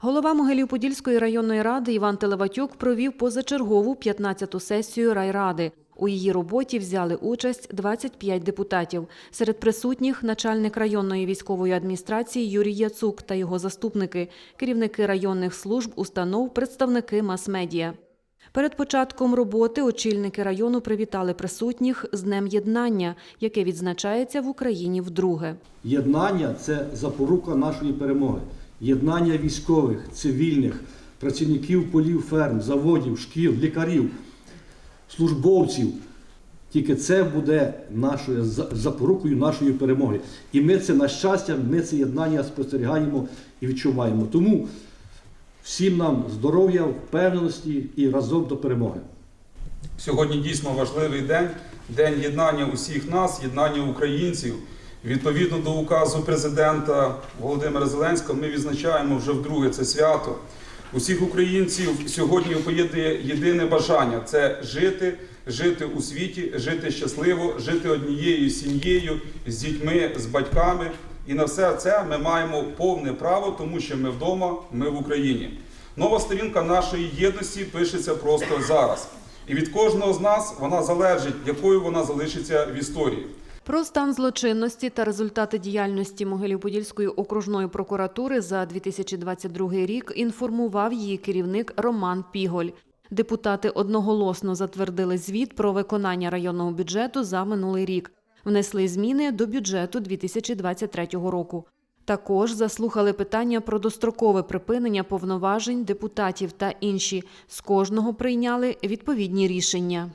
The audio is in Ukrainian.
Голова Могилів-Подільської районної ради Іван Телеватюк провів позачергову 15-ту сесію райради. У її роботі взяли участь 25 депутатів. Серед присутніх начальник районної військової адміністрації Юрій Яцук та його заступники, керівники районних служб, установ, представники мас-медіа. Перед початком роботи очільники району привітали присутніх з Днем Єднання, яке відзначається в Україні вдруге. Єднання це запорука нашої перемоги. Єднання військових, цивільних, працівників полів, ферм, заводів, шкіл, лікарів, службовців. Тільки це буде нашою запорукою нашої перемоги. І ми це на щастя, ми це єднання спостерігаємо і відчуваємо. Тому всім нам здоров'я, впевненості і разом до перемоги. Сьогодні дійсно важливий день, день єднання усіх нас, єднання українців. Відповідно до указу президента Володимира Зеленського, ми відзначаємо вже вдруге це свято. Усіх українців сьогодні поєднує єдине бажання це жити, жити у світі, жити щасливо, жити однією сім'єю з дітьми, з батьками. І на все це ми маємо повне право, тому що ми вдома, ми в Україні. Нова сторінка нашої єдності пишеться просто зараз. І від кожного з нас вона залежить, якою вона залишиться в історії. Про стан злочинності та результати діяльності Могилів-Подільської окружної прокуратури за 2022 рік інформував її керівник Роман Піголь. Депутати одноголосно затвердили звіт про виконання районного бюджету за минулий рік, внесли зміни до бюджету 2023 року. Також заслухали питання про дострокове припинення повноважень депутатів та інші. З кожного прийняли відповідні рішення.